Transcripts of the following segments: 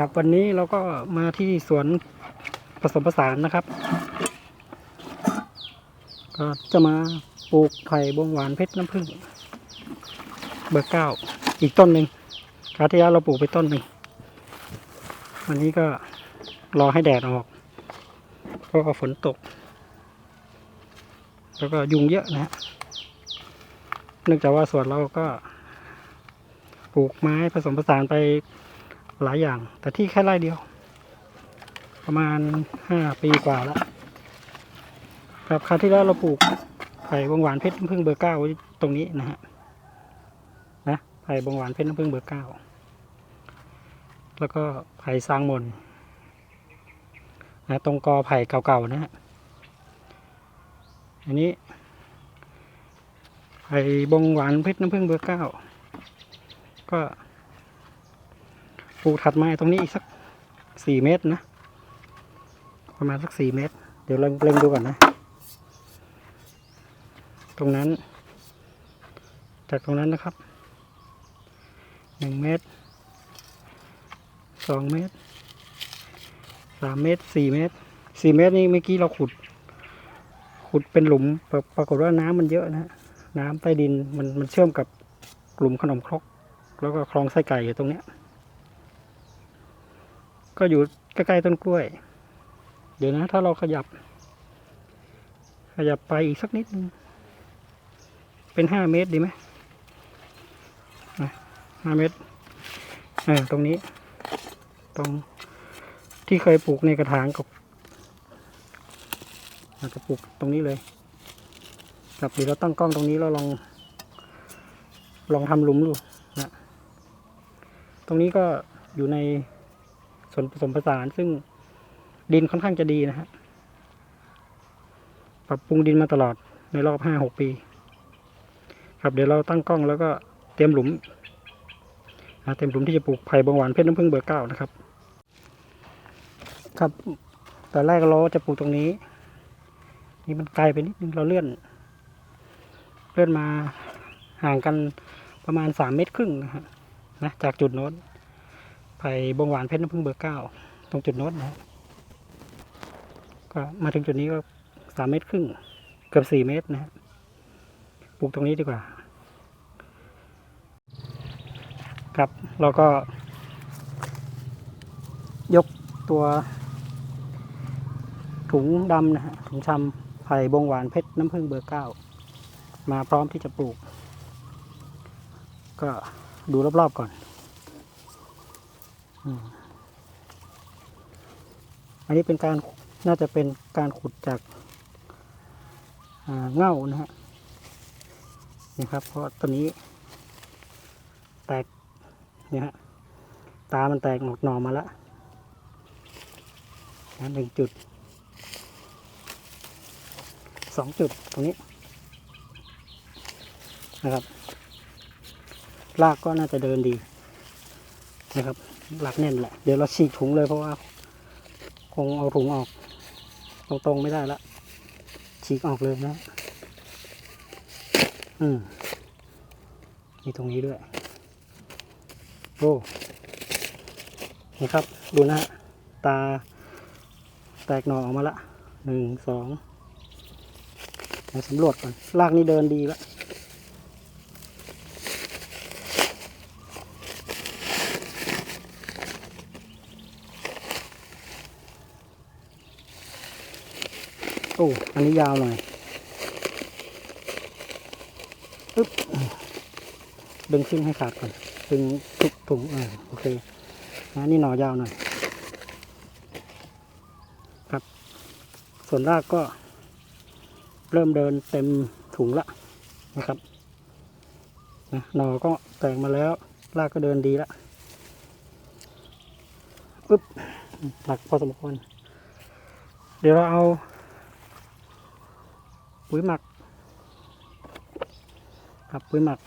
ครับวันนี้เราก็มาที่สวนผสมผสานนะครับ ก็จะมาปลูกไผ่บวงหวานเพชรน้ำผึ้งเบอร์เก้าอีกต้นหนึ่งคราวที่แล้วเราปลูกไปต้นหนึ่งวันนี้ก็รอให้แดดออกเพราะว่าฝนตก แล้วก็ยุงเยอะนะฮะเนื่องจากว่าสวนเราก็ปลูกไม้ผสมผสานไป หลายอย่าง แต่ที่แค่ไร่เดียว ประมาณห้าปีกว่าแล้วครับคราวที่แล้วเราปลูกไผ่บงหวานเพชรน้ำผึ้งเบอร์เก้าตรงนี้นะฮะนะไผ่บงหวานเพชรน้ำผึ้งเบอร์เก้าแล้วก็ไผ่ซางมนนะตรงกอไผ่เก่าๆนะฮะอันนี้ไผ่บงหวานเพชรน้ำผึ้งเบอร์เก้าก็ ลูกถัดมาตรงนี้อีกสักสี่เมตรนะ ประมาณสักสี่เมตร เดี๋ยวเล็งเล็งดูก่อนนะ ตรงนั้น จากตรงนั้นนะครับหนึ่งเมตรสองเมตรสามเมตรสี่เมตรสี่เมตรนี่เมื่อกี้เราขุด ขุดเป็นหลุมปรปรากฏว่าน้ำมันเยอะนะน้ำใต้ดินมันมันเชื่อมกับหลุมขนมครก แล้วก็คลองไส้ไก่อยู่ตรงเนี้ย ก็อยู่ใกล้ๆต้นกล้วย เดี๋ยวนะ ถ้าเราขยับ ขยับไปอีกสักนิดนึงเป็นห้าเมตรดีไหมห้าเมตรเออตรงนี้ ตรงที่เคยปลูกในกระถางกับเราจะปลูกตรงนี้เลยครับเดี๋ยวเราตั้งกล้องตรงนี้เราลอง ลองทำหลุมดูนะ ตรงนี้ก็อยู่ใน ส่วนผสมผสาน ซึ่งดินค่อนข้างจะดีนะฮะปรับปรุงดินมาตลอดในรอบห้าหกปี ครับเดี๋ยวเราตั้งกล้องแล้วก็เตรียมหลุมนะเตรียมหลุมที่จะปลูกไผ่บางหวานเพชรน้ำผึ้งเบอร์เก้านะครับ ครับแต่แรกเราจะปลูกตรงนี้ นี่มันไกลไปนิดนึงเราเลื่อน เลื่อนมาห่างกันประมาณสามเมตรครึ่งนะฮะนะจากจุดโน้น ไผ่บงหวานเพชรน้ำผึ้งเบอร์เก้าตรงจุดโน้นนะก็มาถึงจุดนี้ก็สามเมตรครึ่งเกือบสี่เมตรนะฮะปลูกตรงนี้ดีกว่า ครับเราก็ ยกตัว ถุงดำนะฮะถุงชำไผ่บงหวานเพชรน้ำผึ้งเบอร์เก้ามาพร้อมที่จะปลูก ก็ดูรอบๆก่อน อันนี้เป็นการน่าจะเป็นการขุดจากเง่านะฮะนี่ครับ เพราะตอนนี้ แตกเนี่ยฮะตามันแตกหนอกหนอมาแล้วนะหนึ่งจุดสองจุดตรงนี้นะครับรากก็น่าจะเดินดีนะครับ หลักแน่นแหละ เดี๋ยวเราฉีกถุงเลยเพราะว่า คงเอาถุงออกตรงๆไม่ได้ละฉีกออกเลยนะ อืมมีตรงนี้ด้วยโอ้นี่ครับ ดูนะฮะตาแตกหน่อออกมาละหนึ่งสองมาสำรวจก่อนรากนี่เดินดีละ โอ้อันนี้ยาวหน่อยอึ๊บดึงขึ้นให้ขาดก่อนดึงทุกถุงอ่าโอเคนะนี่หน่อยาวหน่อยครับ ส่วนรากก็เริ่มเดินเต็มถุงละนะครับนะหน่อก็แตกมาแล้วรากก็เดินดีละอึ๊บหนักพอสมควร เดี๋ยวเราเอา ปุ๋ยหมัก ครับปุ๋ยหมัก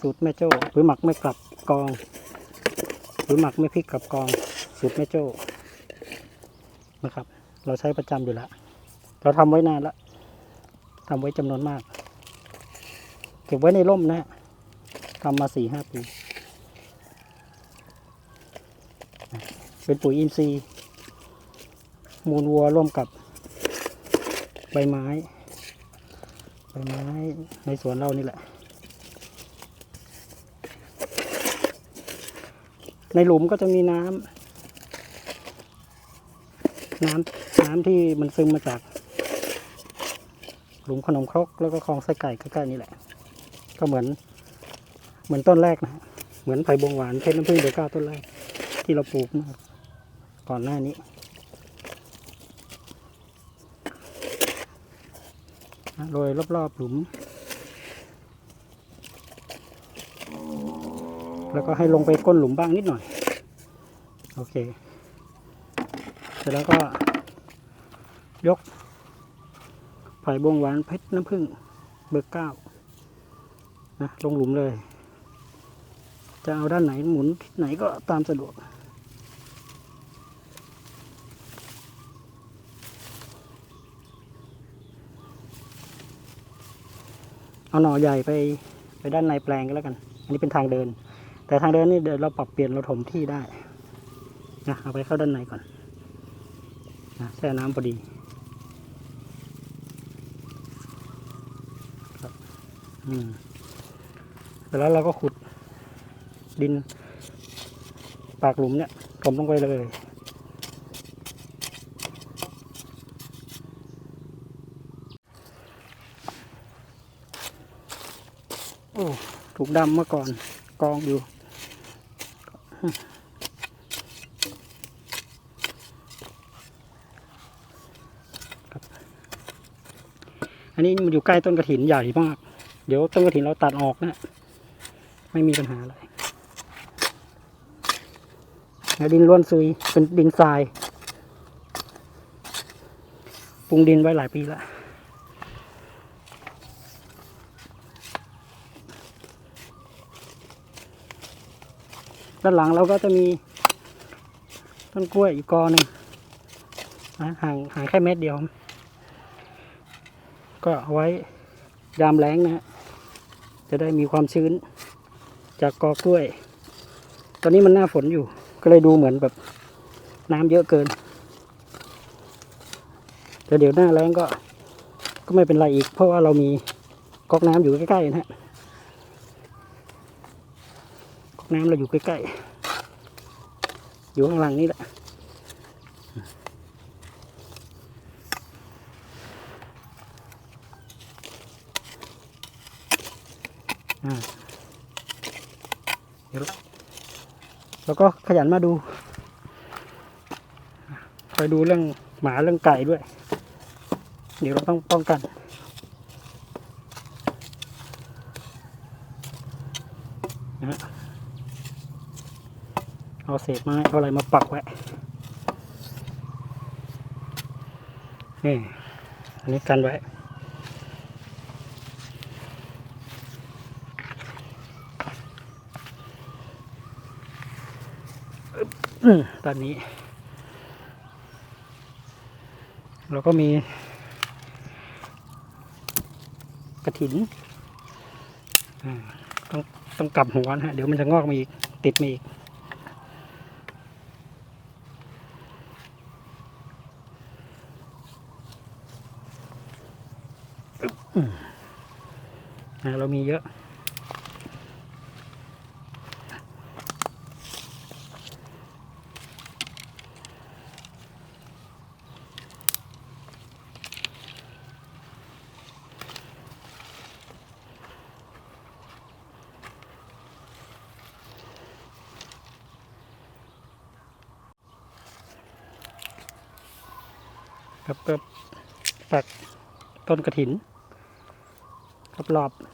สูตรแม่โจ้ปุ๋ยหมักไม่กลับกองปุ๋ยหมักไม่พริกกลับกอง สูตรแม่โจ้นะครับ เราใช้ประจำอยู่แล้วเราทำไว้นานแล้วทำไว้จำนวนมาก เก็บไว้ในร่มนะฮะทำมาสี่ห้าปี เป็นปุ๋ยอินทรีย์ มูลวัวร่วมกับใบไม้ ใบไม้ในสวนเรานี่แหละ ในหลุมก็จะมีน้ำน้ำน้ำที่มันซึมมาจาก หลุมขนมครกแล้วก็คลองไส้ไก่ใกล้ๆนี่แหละ ก็เหมือน เหมือนต้นแรกนะ เหมือนไผ่บงหวานเพชรน้ำผึ้งเดือก้าต้นแรกที่เราปลูกก่อนหน้านี้นะ โรยรอบๆหลุม แล้วก็ให้ลงไปก้นหลุมบ้างนิดหน่อย โอเค เสร็จแล้วก็ ยกไผ่บงหวานเพชรน้ำผึ้งเบอร์เก้านะลงหลุมเลย จะเอาด้านไหนหมุนทิศไหนก็ตามสะดวก เอาหน่อใหญ่ไปไปด้านในแปลงก็แล้วกัน อันนี้เป็นทางเดิน แต่ทางเดินนี่เดี๋ยวเราปรับเปลี่ยนเราถมที่ได้นะเอาไปเข้าด้านในก่อนนะแช่น้ำพอดีอืมแล้วเราก็ขุดดินปากหลุมเนี่ยถมลงไปเลย อ้ถูกดำเมื่อก่อนกองอยู่ อันนี้มันอยู่ใกล้ต้นกระถินใหญ่มาก เดี๋ยวต้นกระถินเราตัดออกนะ ไม่มีปัญหาอะไรแล้วดินล้วนซุยเป็นดินทรายปรุงดินไว้หลายปีแล้ว ด้านหลังเราก็จะมี ต้นกล้วยอีกกอหนึ่งนะห่างห่างแค่เม็ดเดียว ก็เอาไว้ยามแล้งนะฮะจะได้มีความชื้น จากกอกล้วย ตอนนี้มันหน้าฝนอยู่ ก็เลยดูเหมือนแบบน้ำเยอะเกินแต่เดี๋ยวหน้าแล้งก็ ก็ไม่เป็นไรอีก เพราะว่าเรามีก๊อกน้ำอยู่ใกล้ๆนะฮะก๊อก น้ำเราอยู่ใกล้ๆ อยู่ข้างหลังนี่แหละอ่าเดี๋ยวแล้วก็ขยันมาดู คอยดูเรื่องหมาเรื่องไก่ด้วย เดี๋ยวเราต้องป้องกันนะฮะ เอาเศษไม้เอาอะไรมาปักไว้นี่อันนี้กันไว้ตอนนี้ เราก็มี กระถินอ่าต้องต้องกลับหัวนะฮะ เดี๋ยวมันจะงอกมาอีก ติดมาอีก อ่าเรามีเยอะครับก็ปักต้นกระถิน รอบๆ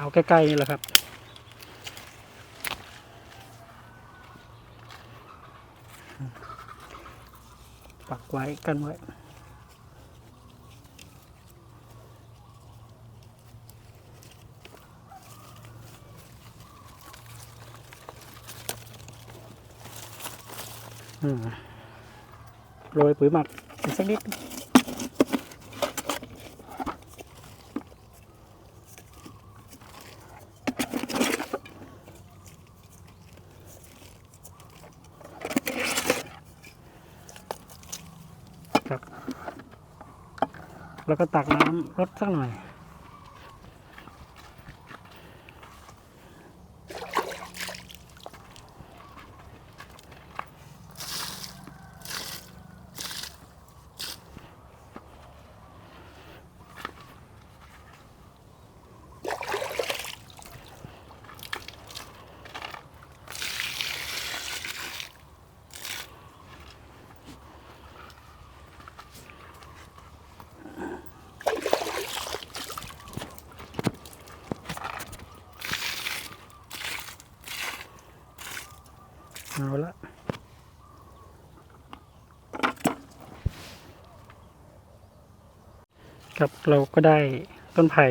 เอาใกล้ๆนี่แหละครับ กันไว้โรยปุ๋ยหมักสักนิด แล้วก็ตักน้ำรดสักหน่อย ครับเราก็ได้ต้นไผ่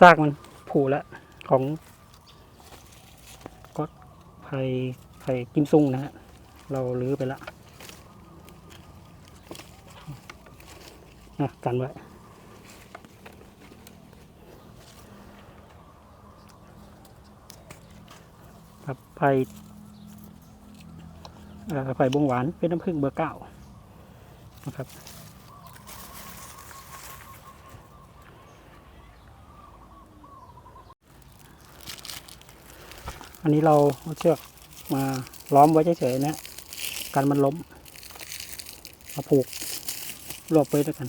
ซากมันผุแล้วของก็ไผ่ไผ่กิมซุงนะฮะเราลื้อไปแล้วนะกันไว้ครับไผ่เอ่อไผ่บงหวานเป็นน้ำผึ้งเบอร์เก้านะครับ อันนี้เราเอาเชือกมาล้อมไว้เฉยๆนะกันมันล้มมาผูกรวบไว้ด้วยกัน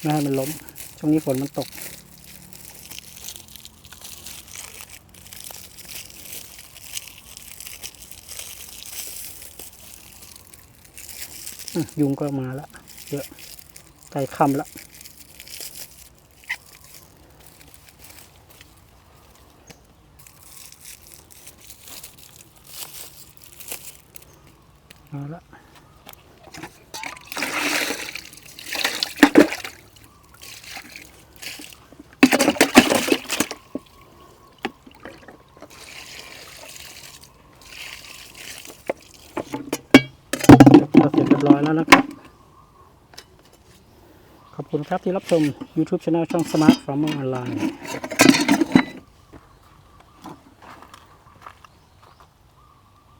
ไม่ให้มันล้ม ช่วงนี้ฝนมันตก ยุงก็มาล้วเยอะใจค่ำล้วมาแล้วก็เสร็จเรียบร้อยแล้วนะครับ ขอบคุณ ครับที่รับชม YouTube Channel ช่อง Smart Farmer Online